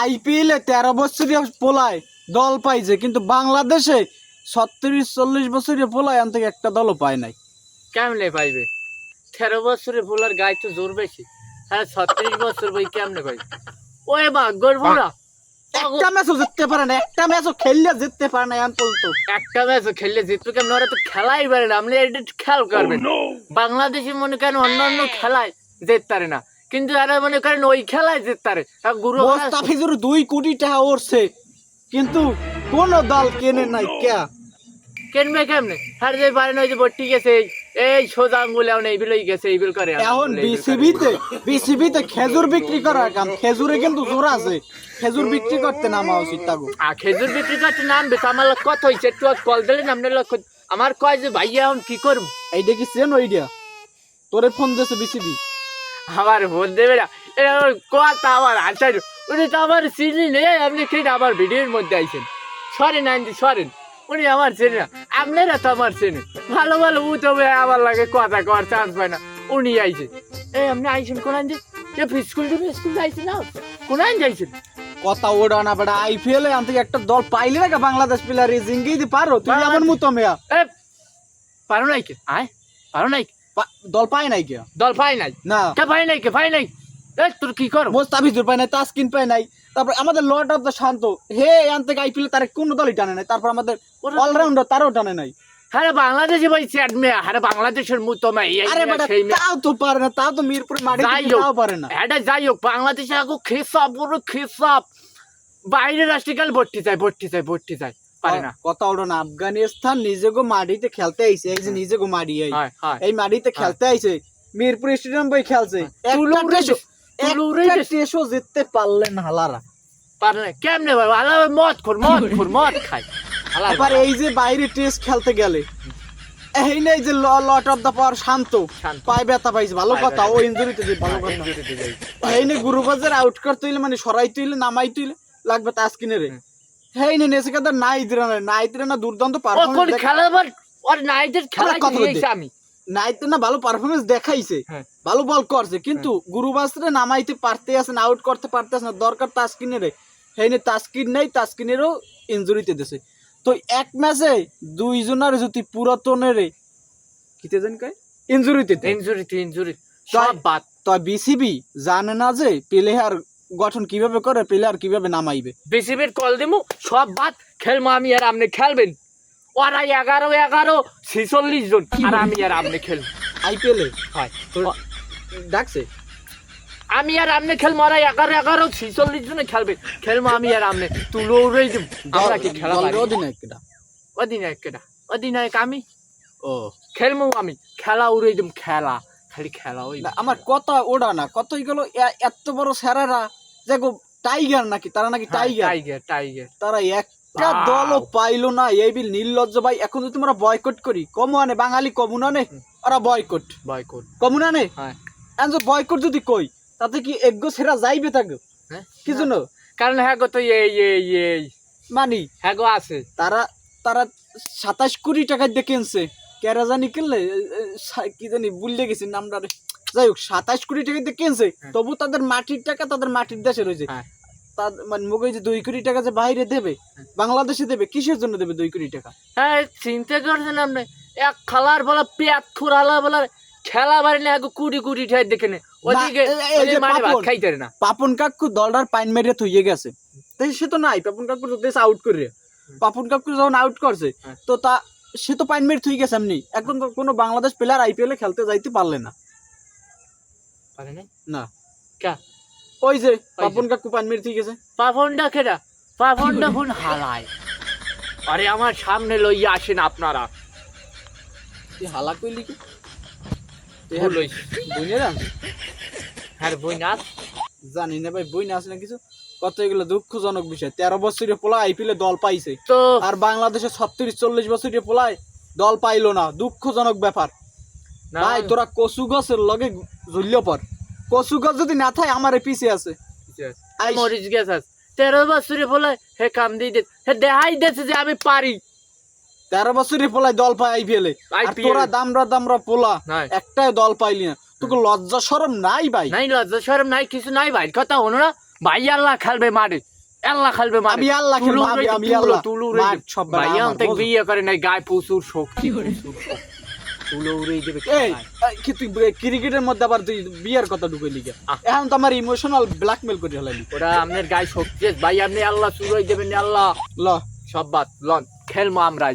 IPL এ তেরো বছরীয় পোলায় দল পাইছে কিন্তু বাংলাদেশে ছত্রিশ চল্লিশ বছরীয় পোলায় আন থেকে একটা দলও পায় নাই। কেমনে পাইবে? তেরো বছরে ফুলার গায়ে তো জোর বেশি। হ্যাঁ ছত্রিশ বছর বই কেমনে পাইবে? ওই ভাগ্যর ফুলা একটা ম্যাচও জিততে পারে না একটা ম্যাচও খেললে জিততে পারে না এখন পর্যন্ত। একটা ম্যাচ খেললে জিতবে কেমন? ওরা তো খেলাই পারে না আপনি এটা খেয়াল করবেন। বাংলাদেশে মনে করেন অন্যান্য খেলায় জিততে পারে না। কিন্তু এরা মনে করেন ওই খেলায় জিততে পারে গুরু মোস্তাফিজুর দুই কোটি টাকা উঠছে কিন্তু কোন দল কেনে নাই কে কেনবে কেমনে? আর যে পারে না ওই যে বট্টি গেছে এই- সোজা আঙ্গুলে এখন এই বিলই গেছে এই বিল করে এখন। বিসিবিতে বিসিবিতে খেজুর বিক্রি করার কাম। খেজুরে কিন্তু জোর আছে। খেজুর বিক্রি করতে নামা উচিত তাগো। আর খেজুর বিক্রি করতে নামবে তো আমার কত হয়েছে একটু কল দিলেন আপনার লোক আমার কয় যে ভাইয়া এখন কি করব? এই সেন ওইডিয়া তোরে ফোন দিয়েছে বিসিবি। আমার ভোট দেবে না। এটা আমার কথা আমার আচার উনি তো আমার চিনি নেই আপনি কি আমার ভিডিওর মধ্যে আইছেন? সরেন আনছি সরেন। উনি আমার চেনে না আপনারা তো আমার চেনে। ভালো ভালো উ তবে আমার লাগে কথা কর চান্স পায় না। উনি আইছে। এই আপনি আইছেন কোন আনছে যে স্কুল টু স্কুল আইছে না? কোন আন যাইছেন কথা ওড়া না বেটা আইপিএল এ আন থেকে একটা দল পাইলে না বাংলাদেশ প্লেয়ার জিঙ্গি দি পারো? তুমি এমন মতো মেয়া। এ পারো নাই কি আয় পারো নাই কে? দল পায় নাই কে দল পাই নাই? না। কে পাই নাই কে পাই নাই? এ তোর কি কর মোস্তাফিজুর পায় নাই তাসকিন পায় নাই। তারপর আমাদের লর্ড অফ দ্য শান্ত হে আন থেকে আইপিএল তার কোন দলই টানে নাই? তারপর আমাদের অলরাউন্ডার তারও টানে নাই। আরে বাংলাদেশে ভাই চ্যাট আরে বাংলাদেশের মতো মে এই আরে বেটা তাও তো পারে না তাও তো মিরপুরে মাটি যাই থেকে হোক। তাও পারে না। এটা যাই হোক বাংলাদেশে আগো খেসাব বড় খেসাব। বাইরে রাষ্ট্রে গেলে ভর্তি যায় ভর্তি যায় ভর্তি যায় পারে না। কথা ওড়ো না আফগানিস্তান নিজে গো মাটিতে খেলতে আইছে এই যে নিজে গো মাটি হয় হয়। এই মাটিতে খেলতে আইছে। মিরপুর স্টেডিয়াম বই খেলছে। টেস্টও জিততে পারলেন হালারা। পারে না। কেমনে ভাই? আলা মদ খোর মদ খোর মদ খাই। আবার এই যে বাইরে টেস্ট খেলতে গেলে এই নেই যে লট অফ দা পাওয়ার শান্ত। পায়ে ব্যথা পাইছে ভালো কথা। ও ইনজুরিতে যে ভালো কথা। এই নে গুরুবাজার আউট করতে হইলে মানে সরাই তুইলে নামাই তুইলে লাগবে তাসকিনে রে। হেই নে নেসে কাদা নাই দিরা না নাই দিরা না দুর্দান্ত ও কোন খেলা আবার ওর নাইটের খেলা কথা আমি। নাই না ভালো পারফরম্যান্স দেখাইছে। হ্যাঁ। ভালো বল করছে কিন্তু গুরুবাসরে নামাইতে পারতে আছে না আউট করতে পারতে আছে না দরকার তাসকিনে রে হেই নে তাসকিন নাই তাসকিনেরও ইনজুরিতে দেছে। তো এক ম্যাচে দুইজনের যদি পুরাতনের কিতে জানি কয়? ইনজুরিতে ইনজুরিতে ইনজুরি সব বাদ। তো বিসিবি জানে না যে প্লেয়ার গঠন কীভাবে করে প্লেয়ার কীভাবে নামাইবে? বিসিবির কল দিমু সব বাদ খেলব আমি আর আপনি খেলবেন। ওরা এগারো এগারো ছেচল্লিশ জন আর আমি আর আপনি খেলব। আইপিএল হয়। ডাকছে? আমি আর আপনি খেলব ওরা এগারো এগারো ছেচল্লিশ জনে খেলবে। খেলব আমি আর আপনি তুলো উড়ে দিব আমরা কি খেলা অধিনায়ক কেডা? অধিনায়ক কেটা অধিনায়ক আমি। ও। খেলব আমি খেলা উড়ে দিব খেলা খালি খেলা ওই আমার কথা ওড়া না কতই গেল এত বড় স্যারেরা দেখো টাইগার নাকি? তারা নাকি টাইগার টাইগার টাইগার তারা একটা. দলও পাইলো না এই বিল নির্লজ্জ ভাই। এখন যদি তোমরা বয়কট করি কমু আনে বাঙালি কমু না নে? ওরা বয়কট বয়কট কমু না নে? হ্যাঁ। বয়কট যদি কই তাতে কি এগ্গো সেরা যাইবে তাকে হ্যাঁ। কি জন্য? কারণ হ্যাঁ গো তো এই এই এই মানি? হ্যাঁ গো আছে। তারা তারা সাতাশ কোটি টাকা দিয়ে কিনছে কেরা জানি কিনলে কি জানি ভুলে গেছি নামটা। যাই হোক সাতাশ কোটি টাকা দিয়ে কিনছে হ্যাঁ। তবু তাদের মাটির টাকা তাদের মাটির দেশে রয়েছে। হ্যাঁ। মানে মুখে যে দুই কোটি টাকা যে বাইরে দেবে বাংলাদেশে দেবে কিসের জন্য দেবে দুই কোটি টাকা? হ্যাঁ চিন্তা করছেন আপনি? এক খেলার বলা পেট খুরালা বলা খেলা বাড়ি না এক কুড়ি কুড়ি ঠাই দেখে নে। ওদিকে খাইতে না। পাপন কাকু দলটার পাইন মেরে থইয়ে গেছে। তাই সে তো নাই পাপন কাকু তো দেশ আউট করে। পাপন কাকু যখন আউট করছে হ্যাঁ। তো তা সে তো পাইন মেরে থই গেছে এমনি। এখন কোনো বাংলাদেশ প্লেয়ার আইপিএল এ খেলতে যাইতে পারলে না। পারে নাই না। কা? ওই যে। পাপন কাকু পাইন মেরে গেছে পাফনটা কেডা? হালায়। আরে আমার সামনে লইয়া আসেন আপনারা। তুই হালা কইলি কি? তুই। বুঝে না? হ্যাঁ বই নাচ জানি না ভাই বই না কিছু। কত এগুলো দুঃখজনক বিষয়। তেরো বছরের পোলা আইপিএল দল পাইছে। তো? আর বাংলাদেশে ছত্রিশ চল্লিশ বছরের পোলায় দল পাইলো না। দুঃখজনক ব্যাপার। ভাই তোরা কচু গাছের লগে ঝুলিয়ে পর কচু গাছ যদি না থাকে আমার পিছে আছে। আইস। মরিচ গেছে তেরো বছরে বলে হে কাম দিয়ে দে হে দেখাই দিয়েছে যে আমি পারি তেরো বছরের পোলায় দল পায় আইপিএল এ তোরা দামরা দামরা পোলা একটাই দল পাইলি না। তোকে লজ্জা সরম নাই ভাই। নাই লজ্জা শরম নাই কিছু নাই ভাই। কথা হলো না। ভাই আল্লাহ খেলবে মারে আল্লাহ খেলবে মারে আমি আল্লাহ খেলব, আমি- আমি আল্লাহ। মার সব বেলা ভাইয়া আমার, বিয়ে করে নাই। গায়ে প্রচুর শক্তি। প্রচুর উড়ে যাবে এই কি তুই ক্রিকেটের মধ্যে আবার তুই বিয়ার কথা ঢুকে লিগে এখন তো আমার ইমোশনাল ব্ল্যাকমেল করে হলালি ওরা আপনার গায়ে শক্তি। ভাই আপনি আল্লাহ শুরু হয়ে দেবেন আল্লাহ। ল। সব বাদ লন খেলব আমরা।